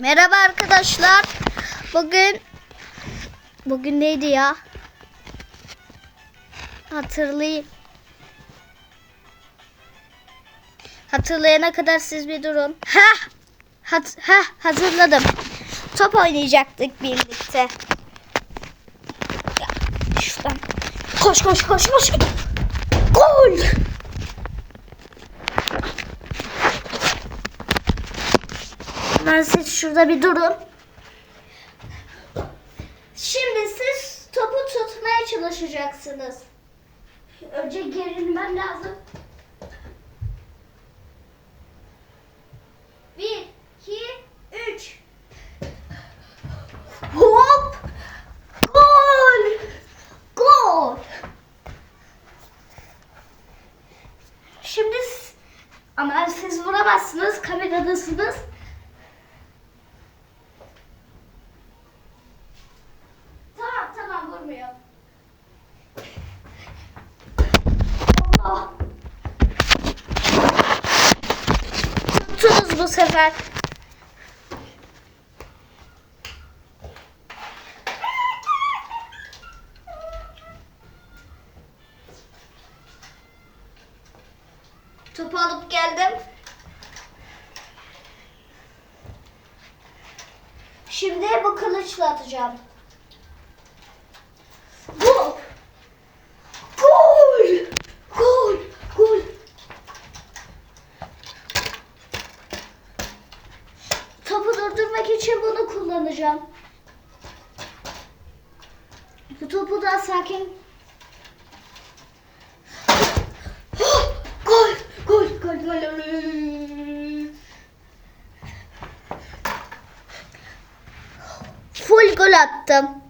Merhaba arkadaşlar. Bugün bugün neydi ya? Hatırlayayım. Hatırlayana kadar siz bir durun. Ha! Hat ha hazırladım. Top oynayacaktık birlikte. Şuradan. Koş koş koş koş. Gol! Ben siz şurada bir durun. Şimdi siz topu tutmaya çalışacaksınız. Önce gerilmem lazım. Bir, iki, üç. Hop! Gol! Gol! Şimdi ama siz vuramazsınız, kameradasınız. Bu sefer. Topu alıp geldim. Şimdi bu kılıçla atacağım. Gol! Gol! Gol! Gol! Topu durdurmak için bunu kullanacağım. Bu topu da sakin. Gol! Gol! Gol! Gol! Full gol attım.